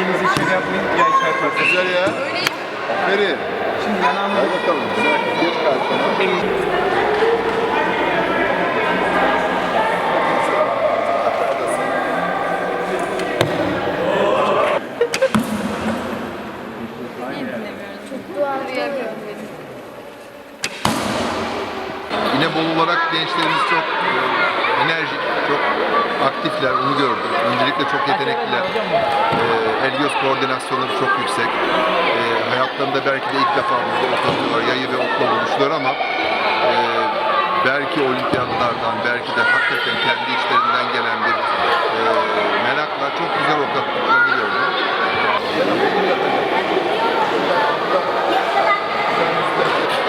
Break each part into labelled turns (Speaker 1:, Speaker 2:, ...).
Speaker 1: yay çarpması.
Speaker 2: Güzel ya. Aferin.
Speaker 1: Şimdi yanağımda
Speaker 2: Hadi bakalım. Güzel. Geç
Speaker 1: benim.
Speaker 2: Yine bol olarak gençlerimiz çok e, enerjik, çok aktifler. Onu gördüm. Öncelikle çok yetenekliler. Koordinasyonları çok yüksek. E, hayatlarında belki de ilk defa burada ok atıyorlar. Yayı ve okla buluştular ama e, belki olimpiyatlardan, belki de hakikaten kendi içlerinden gelen bir e, merakla çok güzel ok attıklarını gördüm.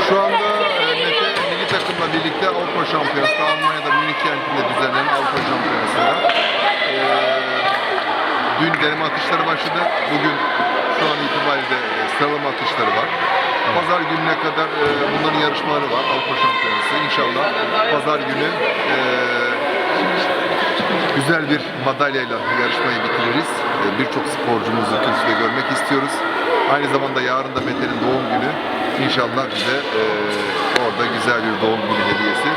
Speaker 2: Şu anda e, Mete milli takımla birlikte Avrupa Şampiyonası, Almanya'da Münih kentinde düzenlenen Avrupa Şampiyonası'nda e, dün deneme atışları başladı. Bugün şu an itibariyle e, sıralama atışları var. Pazar gününe kadar e, bunların yarışmaları var Avrupa Şampiyonası. İnşallah pazar günü e, güzel bir madalyayla yarışmayı bitiririz. E, Birçok sporcumuzu kürsüde görmek istiyoruz. Aynı zamanda yarın da Mete'nin doğum günü. İnşallah bize e, orada güzel bir doğum günü hediyesi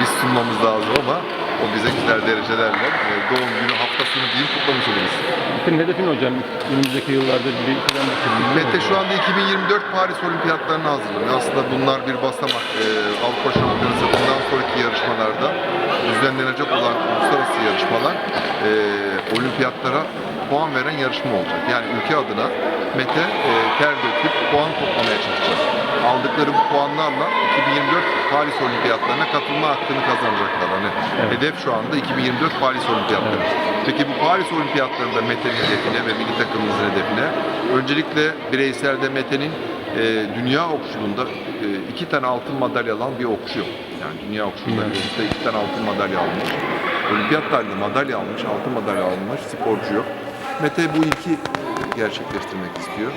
Speaker 2: biz sunmamız lazım ama o bize güzel derecelerle e, doğum günü haftasını diyeyim kutlamış oluruz.
Speaker 3: Senin hedefin hocam önümüzdeki yıllarda bir plan bitirdin.
Speaker 2: Mete şu anda 2024 Paris Olimpiyatlarına hazırlanıyor. Aslında bunlar bir basamak. Ee, Avrupa Şampiyonası bundan sonraki yarışmalarda düzenlenecek olan uluslararası yarışmalar e, olimpiyatlara puan veren yarışma olacak. Yani ülke adına Mete e, ter döküp puan toplamaya çalışacak. Aldıkları bu puanlarla 2024 Paris Olimpiyatlarına katılma hakkını kazanacaklar. Hani hedef şu anda 2024 Paris Olimpiyatları. Peki bu Paris Olimpiyatlarında Mete'nin hedefine ve milli takımımızın hedefine öncelikle bireyselde Mete'nin e, dünya okçuluğunda e, iki tane altın madalya alan bir okçu. Yani dünya okçuluğunda evet. iki tane altın madalya almış. Olimpiyat tarihinde madalya almış, altın madalya almış sporcu yok. Mete bu ilki gerçekleştirmek istiyor.